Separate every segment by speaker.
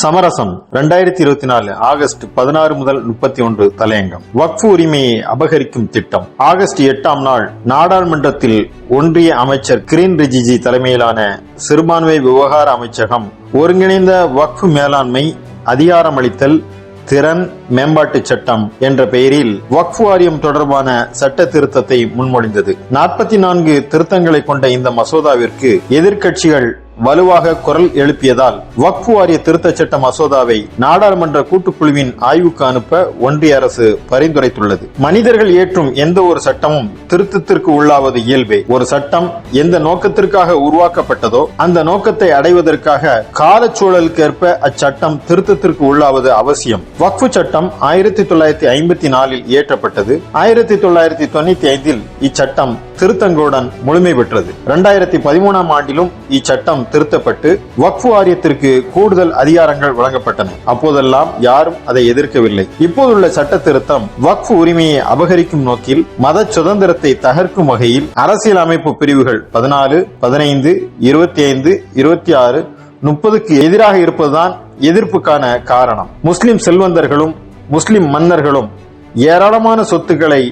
Speaker 1: சமரசம் ரெண்டாயிரத்தி இருபத்தி நாலு ஆகஸ்ட் பதினாறு முதல் முப்பத்தி ஒன்று தலையங்கம். வக்ஃபு உரிமையை அபகரிக்கும் திட்டம். ஆகஸ்ட் எட்டாம் நாள் நாடாளுமன்றத்தில் ஒன்றிய அமைச்சர் கிரீன் ரிஜிஜி தலைமையிலான சிறுபான்மை விவகார அமைச்சகம் ஒருங்கிணைந்த வக்ஃபு மேலாண்மை அதிகாரமளித்தல் திறன் மேம்பாட்டு சட்டம் என்ற பெயரில் வக்ஃபு வாரியம் தொடர்பான சட்ட திருத்தத்தை முன்மொழிந்தது. நாற்பத்தி நான்கு திருத்தங்களை கொண்ட இந்த மசோதாவிற்கு எதிர்க்கட்சிகள் வலுவாக குரல் எழுப்பியதால் வக்ஃபு வாரிய திருத்தச் சட்ட மசோதாவை நாடாளுமன்ற கூட்டுக்குழுவின் ஆய்வுக்கு அனுப்ப ஒன்றிய அரசு பரிந்துரைத்துள்ளது. மனிதர்கள் ஏற்றும் எந்த ஒரு சட்டமும் திருத்தத்திற்கு உள்ளாவது இயல்பே. ஒரு சட்டம் எந்த நோக்கத்திற்காக உருவாக்கப்பட்டதோ அந்த நோக்கத்தை அடைவதற்காக காலச்சூழலுக்கேற்ப அச்சட்டம் திருத்தத்திற்கு உள்ளாவது அவசியம். வக்ஃபு சட்டம் ஆயிரத்தி தொள்ளாயிரத்தி ஐம்பத்தி நாலில் இயற்றப்பட்டது. ஆயிரத்தி தொள்ளாயிரத்தி தொண்ணூத்தி ஐந்தில் இச்சட்டம் திருத்தங்களுடன் முழுமை பெற்றது. இரண்டாயிரத்தி பதிமூணாம் ஆண்டிலும் இச்சட்டம் திருத்தப்பட்டு வக்ஃபு வாரியத்திற்கு கூடுதல் அதிகாரங்கள் வழங்கப்பட்டன. அப்போதெல்லாம் யாரும் அதை எதிர்க்கவில்லை. இப்போதுள்ள சட்ட திருத்தம் வக்ஃபு உரிமையை அபகரிக்கும் நோக்கில் மத சுதந்திரத்தை தகர்க்கும் வகையில் அரசியல் அமைப்பு பிரிவுகள் பதினாலு பதினைந்து இருபத்தி ஐந்து இருபத்தி ஆறு முப்பதுக்கு எதிராக இருப்பதுதான் எதிர்ப்புக்கான காரணம். முஸ்லிம் செல்வந்தர்களும் முஸ்லிம் மன்னர்களும் ஏராளமான சொத்துக்களை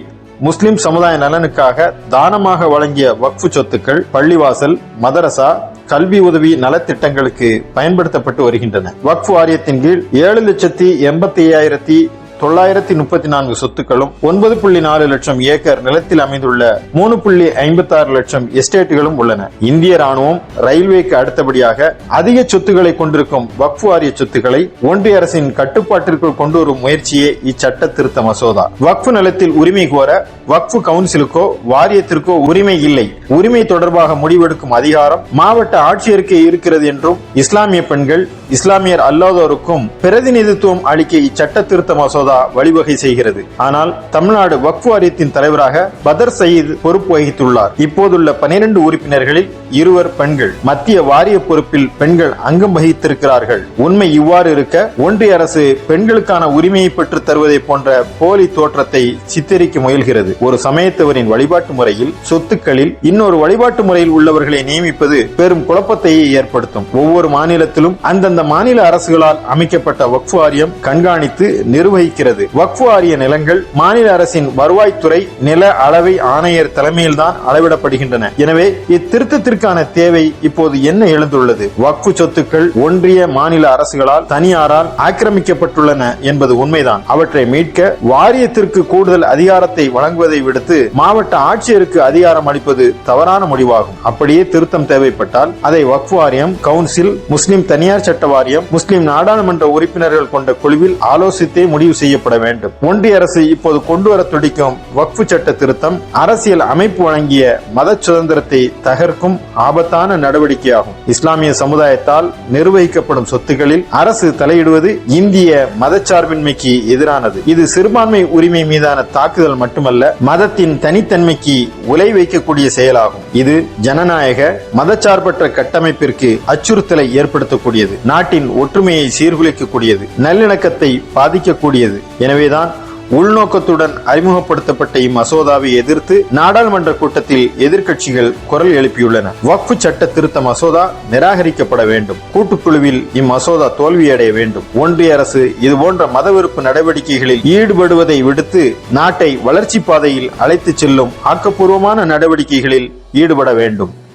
Speaker 1: முஸ்லிம் சமுதாய நலனுக்காக தானமாக வழங்கிய வக்ஃபு சொத்துக்கள் பள்ளிவாசல் மதரசா கல்வி உதவி நலத்திட்டங்களுக்கு பயன்படுத்தப்பட்டு வருகின்றன. வக்ஃபு வாரியத்தின் கீழ் ஏழு லட்சத்தி எண்பத்தி ஐயாயிரத்தி தொள்ளாயிரத்தி முப்பத்தி நான்கு சொத்துக்களும் ஒன்பது புள்ளி நாலு லட்சம் ஏக்கர் நிலத்தில் அமைந்துள்ள மூணு புள்ளி ஐம்பத்தி ஆறு லட்சம் எஸ்டேட்டுகளும் உள்ளன. இந்திய ராணுவம் ரயில்வேக்கு அடுத்தபடியாக அதிக சொத்துக்களை கொண்டிருக்கும் வக்ஃபு வாரிய சொத்துக்களை ஒன்றிய அரசின் கட்டுப்பாட்டிற்குள் கொண்டு வரும் முயற்சியே இச்சட்ட திருத்த மசோதா. வக்ஃபு நிலத்தில் உரிமை கோர வக்ஃபு கவுன்சிலுக்கோ வாரியத்திற்கோ உரிமை இல்லை. உரிமை தொடர்பாக முடிவெடுக்கும் அதிகாரம் மாவட்ட ஆட்சியருக்கே இருக்கிறது என்றும் இஸ்லாமிய பெண்கள் இஸ்லாமியர் அல்லாதோருக்கும் பிரதிநிதித்துவம் அளிக்க இச்சட்ட திருத்த மசோதா வழிவகை செய்கிறது. ஆனால் தமிழ்நாடு வக்ஃப் வாரியத்தின் தலைவராக பதர் சயீத் பொறுப்பு வகித்துள்ளார். இப்போதுள்ள பனிரெண்டு உறுப்பினர்களில் இருவர் பெண்கள். மத்திய வாரிய பொறுப்பில் பெண்கள் அங்கம் வகித்திருக்கிறார்கள். உண்மை இவ்வாறு இருக்க ஒன்றிய அரசு பெண்களுக்கான உரிமையை பெற்று தருவதை போன்ற போலி தோற்றத்தை சித்தரிக்க முயல்கிறது. ஒரு சமயத்தவரின் வழிபாட்டு முறையில் சொத்துக்களில் இன்னொரு வழிபாட்டு முறையில் உள்ளவர்களை நியமிப்பது பெரும் குழப்பத்தையே ஏற்படுத்தும். ஒவ்வொரு மாநிலத்திலும் அந்தந்த மாநில அரசுகளால் அமைக்கப்பட்ட வக்ஃப் வாரியம் கண்காணித்து நிர்வகிக்கிறது வக்ஃபு நிலங்கள் மாநில அரசின் வருவாய்த்துறை நில அளவை ஆணையர் தலைமையில்தான் அளவிடப்படுகின்றன. எனவே இத்திருத்தத்திற்கான தேவை இப்போது என்ன எழுந்துள்ளது? வக்ஃபு சொத்துக்கள் ஒன்றிய மாநில அரசுகளால் தனியாரால் ஆக்கிரமிக்கப்பட்டுள்ளன என்பது உண்மைதான். அவற்றை மீட்க வாரியத்திற்கு கூடுதல் அதிகாரத்தை வழங்குவதை விடுத்து மாவட்ட ஆட்சியருக்கு அதிகாரம் அளிப்பது தவறான முடிவாகும். அப்படியே திருத்தம் தேவைப்பட்டால் அதை வக்ஃபு வாரியம் கவுன்சில் முஸ்லிம் தனியார் சட்ட வாரியம் முஸ்லிம் நாடாளுமன்ற உறுப்பினர்கள் கொண்ட குழுவில் ஆலோசித்தே முடிவு செய்யப்பட வேண்டும். ஒன்றிய அரசு இப்போது கொண்டு வர துடிக்கும் வக்ஃபு சட்ட திருத்தம் அரசியல் அமைப்பு வழங்கிய மத சுதந்திரத்தை தகர்க்கும் ஆபத்தான நடவடிக்கையாகும். இஸ்லாமிய சமுதாயத்தால் நிர்வகிக்கப்படும் சொத்துக்களில் அரசு தலையிடுவது இந்திய மதச்சார்பின்மைக்கு எதிரானது. இது சிறுபான்மை உரிமை மீதான தாக்குதல் மட்டுமல்ல மதத்தின் தனித்தன்மைக்கு உலை வைக்கக்கூடிய செயலாகும். இது ஜனநாயக மதச்சார்பற்ற கட்டமைப்பிற்கு அச்சுறுத்தலை ஏற்படுத்தக்கூடியது. நாட்டின் ஒற்றுமையை சீர்குலைக்கக்கூடியது. நல்லிணக்கத்தை பாதிக்கக்கூடியது. எனவேதான் உள்நோக்கத்துடன் அறிமுகப்படுத்தப்பட்ட இம்மசோதாவை எதிர்த்து நாடாளுமன்ற கூட்டத்தில் எதிர்க்கட்சிகள் குரல் எழுப்பியுள்ளன. வக்ஃபு சட்ட திருத்த மசோதா நிராகரிக்கப்பட வேண்டும். கூட்டுக்குழுவில் இம்மசோதா தோல்வியடைய வேண்டும். ஒன்றிய அரசு இதுபோன்ற மதவெறுப்பு நடவடிக்கைகளில் ஈடுபடுவதை விடுத்து நாட்டை வளர்ச்சி பாதையில் அழைத்துச் செல்லும் ஆக்கப்பூர்வமான நடவடிக்கைகளில் ஈடுபட வேண்டும்.